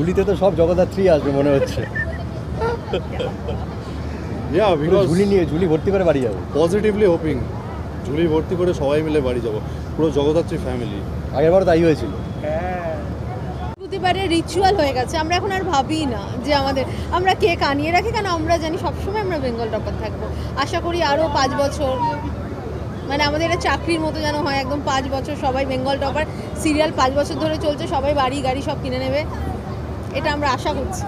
ঝুলিতে তো সব জগদ্ধাত্রী আসবে মনে হচ্ছে। ইয়া বিকজ ঝুলি নিয়ে ঝুলি ভর্তি করে বাড়ি যাব। পজিটিভলি হোপিং ঝুলি ভর্তি করে সবাই মিলে বাড়ি যাব পুরো জগদ্ধাত্রী ফ্যামিলি আগেরবার তাই হয়েছিল। প্রতিবারে রিচুয়াল হয়ে গেছে আমরা এখন আর ভাবি না যে আমাদের আমরা কেক আনিয়ে রাখি কারণ আমরা জানি সবসময় আমরা বেঙ্গল টপার থাকব। আশা করি আরও পাঁচ বছর মানে আমাদের এটা চাকরির মতো যেন হয় একদম পাঁচ বছর সবাই বেঙ্গল টপার সিরিয়াল পাঁচ বছর ধরে চলছে সবাই বাড়ি গাড়ি সব কিনে নেবে। এটা আমরা আশা করছি।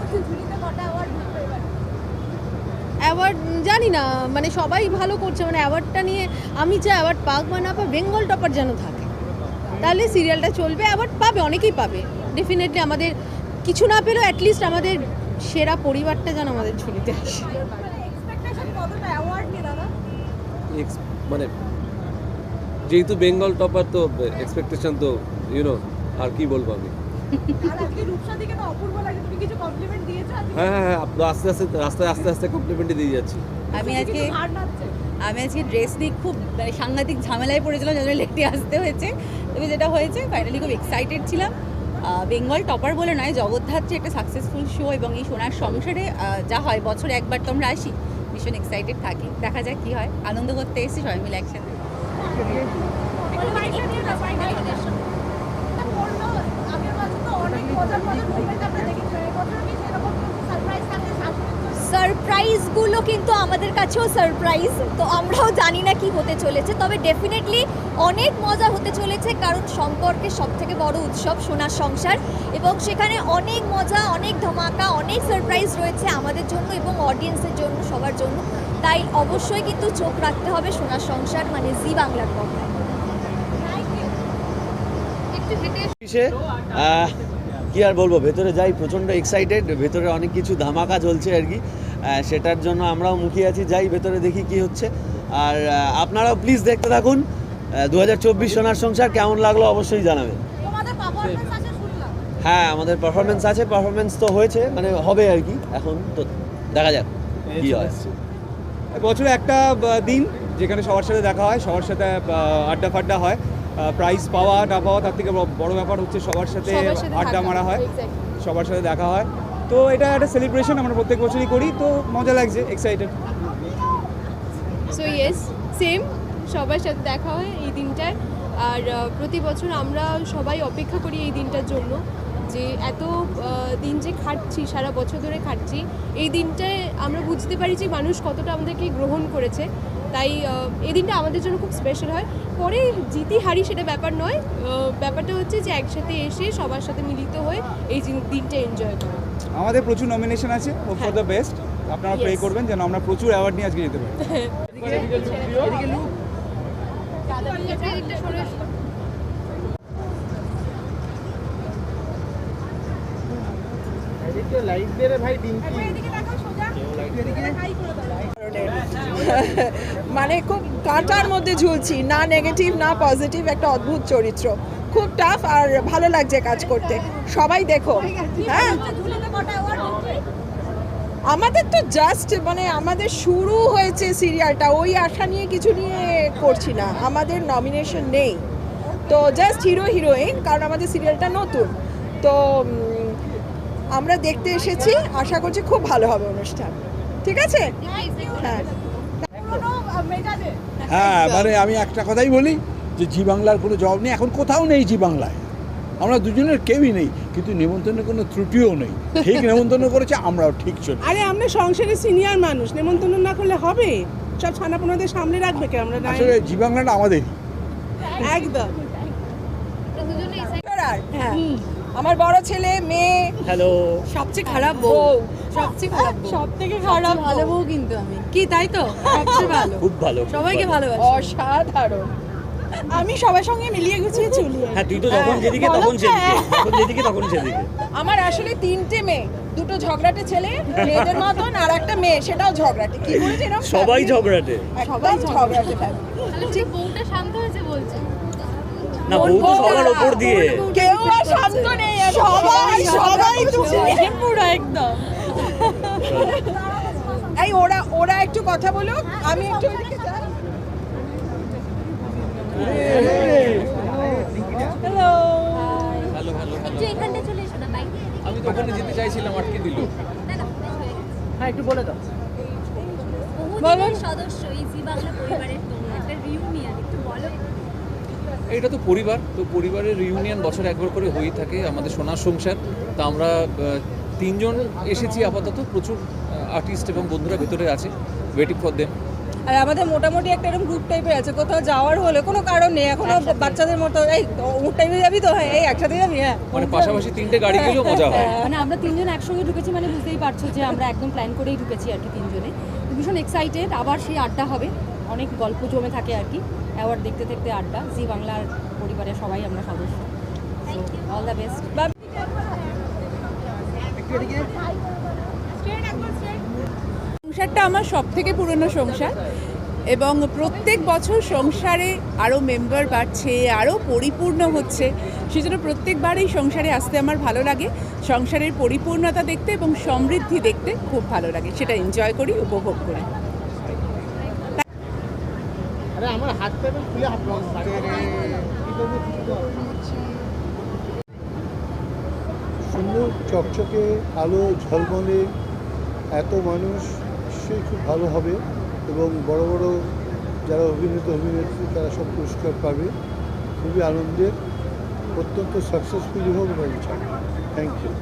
অ্যাওয়ার্ড জানি না মানে সবাই ভালো করছে মানে অ্যাওয়ার্ডটা নিয়ে আমি যে অ্যাওয়ার্ড পাক বা না বেঙ্গল টপার যেন থাকে। তাহলে সিরিয়ালটা চলবে অ্যাওয়ার্ড পাবে, অনেকেই পাবে। ডেফিনেটলি আমাদের, কিছু না পেলেও অ্যাটলিস্ট আমাদের সেরা পরিবারটা যেন আমাদের ঝুলিতে আসে। মানে যেহেতু বেঙ্গল টপার তো এক্সপেকটেশন তো ইউনো আর কি বলব আমি? হ্যাঁ হ্যাঁ হ্যাঁ আস্তে আস্তে রাস্তায় আস্তে আস্তে কমপ্লিমেন্টই দিয়ে যাচ্ছি। আমি আজকে আমি আজকে ড্রেস নিয়ে খুব মানে সাংঘাতিক ঝামেলায় পড়েছিলাম যার জন্য লেটে আসতে হয়েছে। তবে যেটা হয়েছে ফাইনালি খুব এক্সাইটেড ছিলাম। বেঙ্গল টপার বলে নয় জগদ্ধাত্রী একটা সাকসেসফুল শো এবং এই সোনার সংসারে যা হয় বছরে একবার তো আমরা আসি ভীষণ এক্সাইটেড থাকি। দেখা যাক কি হয়। আনন্দ করতে এসেছি সবাই মিলে একসাথে। কিন্তু আমাদের কাছেও সারপ্রাইজ তো আমরাও জানি না কি হতে চলেছে। তবে ডেফিনেটলি অনেক মজা হতে চলেছে কারণ সম্পর্কের সবথেকে বড় উৎসব সোনার সংসার। এবং সেখানে অনেক মজা অনেক ধমাকা অনেক সারপ্রাইজ রয়েছে আমাদের জন্য এবং অডিয়েন্সের জন্য সবার জন্য। তাই অবশ্যই কিন্তু চোখ রাখতে হবে সোনার সংসার মানে জি বাংলার পর্দায়। আহ, কি আর বলব ভেতরে যাই প্রচণ্ড এক্সাইটেড ভেতরে অনেক কিছু ধামাকা চলছে আর কি। সেটার জন্য আমরাও মুখিয়ে আছি যাই ভেতরে দেখি কি হচ্ছে। আর আপনারাও প্লিজ দেখতে থাকুন। দু হাজার চব্বিশ সোনার সংসার কেমন লাগল অবশ্যই জানাবেন। হ্যাঁ আমাদের পারফরমেন্স আছে পারফরমেন্স তো হয়েছে মানে হবে আর কি এখন তো দেখা যাক কি হয়। বছরে একটা দিন যেখানে সবার সাথে দেখা হয় সবার সাথে আড্ডা ফাড্ডা হয়। প্রাইজ পাওয়া না পাওয়া তার থেকে বড়- বড় ব্যাপার হচ্ছে সবার সাথে সবার সাথে আড্ডা মারা হয়। সবার সাথে দেখা হয়। তো এটা একটা সেলিব্রেশন আমরা প্রত্যেক বছরই করি। তো মজা লাগছে এক্সাইটেড সো ইয়েস সেম সবার সাথে দেখা হয় এই দিনটায় আর প্রতি বছর আমরা সবাই অপেক্ষা করি এই দিনটার জন্য যে এত দিন যে খাটছি সারা বছর ধরে খাটছি এই দিনটায় আমরা বুঝতে পারি যে মানুষ কতটা আমাদেরকে গ্রহণ করেছে। তাই এই দিনটা আমাদের জন্য খুব স্পেশাল হয়। পরে জিতি হারি সেটা ব্যাপার নয় ব্যাপারটা হচ্ছে যে একসাথে এসে সবার সাথে মিলিত হয়ে এই দিনটা এনজয় করা। আমাদের প্রচুর নমিনেশন আছে হোপ ফর দ্য বেস্ট আপনারা প্রে করবেন যেন আমরা প্রচুর অ্যাওয়ার্ড নিয়ে আজকে যেতে পারি। মানে খুব কাঁটার মধ্যে ঝুলছি, না নেগেটিভ না পজিটিভ একটা অদ্ভুত চরিত্র। খুব টাফ আর ভালো লাগছে কাজ করতে। সবাই দেখো হ্যাঁ? আমাদের তো জাস্ট মানে আমাদের শুরু হয়েছে সিরিয়ালটা ওই আশা নিয়ে কিছু নিয়ে করছি না। আমাদের নমিনেশন নেই। তো জাস্ট হিরো হিরোইন কারণ আমাদের সিরিয়ালটা নতুন। তো আমরা দেখতে এসেছি, আশা করছি খুব ভালো হবে অনুষ্ঠান। ঠিক আছে? হ্যাঁ। হ্যাঁ মানে আমি একটা কথাই বলি যে জি বাংলার কোনো জবাব নেই। এখন কোথাও নেই জি বাংলায়। আমরা দুজনের কেউই নেই কিন্তু নেমন্তন্নের কোনো ত্রুটিও নেই। ঠিক নেমন্তন্ন করেছে আমরাও ঠিক চলি আরে আমরা সংসারে সিনিয়র মানুষ নেমন্তন্ন না করলে হবে? সব ছানাপোনাদের সামনে রাখবে কে আমরা আসলে জি বাংলাটা আমাদেরই। একদম। হ্যাঁ। আমার বড় ছেলে মেয়ে হ্যালো সবচেয়ে খারাপ বউ। সবচেয়ে খারাপ সব থেকে খারাপ ভালো বউ। কিন্তু আমি। কি তাই তো? সবচেয়ে ভালো। খুব ভালো সবাইকে ভালোবাসি। অসাধারণ। আমি সবার সঙ্গে মিলিয়ে গুছিয়ে চলি। হ্যাঁ তুই তো যখন যেদিকে তখন সেদিকে যখন যেদিকে তখন সেদিকে। আমার আসলে তিনটে মেয়ে দুটো ঝগড়াটে ছেলে মেয়েদের মতন আর একটা মেয়ে সেটাও ঝগড়াটে। কি বলেছে এরকম? সবাই ঝগড়াটে। সবাই ঝগড়াটে। ঠিক বউটা শান্ত হয়েছে বলছে। না বউ তো সবার ওপর দিয়ে। কেউ আর শান্ত নেই। সবাই সবাই পুরো একদম। এই ওরা ওরা একটু কথা বলুক আমি একটু ওইদিকে যাই। হ্যালো একটু এখানটা চলে এসো না বাইরে ওখানে যেতে চাইছিলাম আটকে দিল। হ্যাঁ একটু বলে দাও। বহুদিনের সদস্য এই জি বাংলা পরিবারের তোমরা একটা রিউনিয়ন একটু বলো। এটা তো পরিবার তো পরিবারের রিউনিয়ন বছরে একবার করে হয়েই থাকে আমাদের সোনার সংসার। তা আমরা তিনজন এসেছি আপাতত প্রচুর আর্টিস্ট এবং বন্ধুরা ভেতরে আছে ওয়েটিং ফর দেম আর আমাদের মোটামুটি একটা এরকম গ্রুপ টাইপের আছে কোথাও যাওয়ার হলে কোনো কারণ নেই এখনও বাচ্চাদের মতো এই উঠ টাইমে যাবি তো? হ্যাঁ এই একসাথে যাবি হ্যাঁ। মানে পাশাপাশি তিনটে গাড়ি গেলেও মজা হয়। মানে আমরা তিনজন একসঙ্গে ঢুকেছি মানে বুঝতেই পারছ যে আমরা একদম প্ল্যান করেই ঢুকেছি আর কি তিনজনে। ভীষণ এক্সাইটেড আবার সেই আড্ডা হবে। অনেক গল্প জমে থাকে আর কি অ্যাওয়ার্ড দেখতে দেখতে আড্ডা। জি বাংলার পরিবারের সবাই আমরা সদস্য। অল দ্য বেস্ট সংসারটা আমার সব থেকে পুরনো সংসার এবং প্রত্যেক বছর সংসারে আরও মেম্বার বাড়ছে আরও পরিপূর্ণ হচ্ছে। সেজন্য প্রত্যেকবার এই সংসারে আসতে আমার ভালো লাগে। সংসারের পরিপূর্ণতা দেখতে এবং সমৃদ্ধি দেখতে খুব ভালো লাগে। সেটা এনজয় করি উপভোগ করি। সুন্দর চকচকে আলো ঝলমলে এত মানুষ, সে খুব ভালো হবে এবং বড় বড় যারা অভিনেতা অভিনেত্রী তারা সব পুরস্কার পাবে। খুবই আনন্দের, অত্যন্ত সাকসেসফুলি হোক এবং থ্যাংক ইউ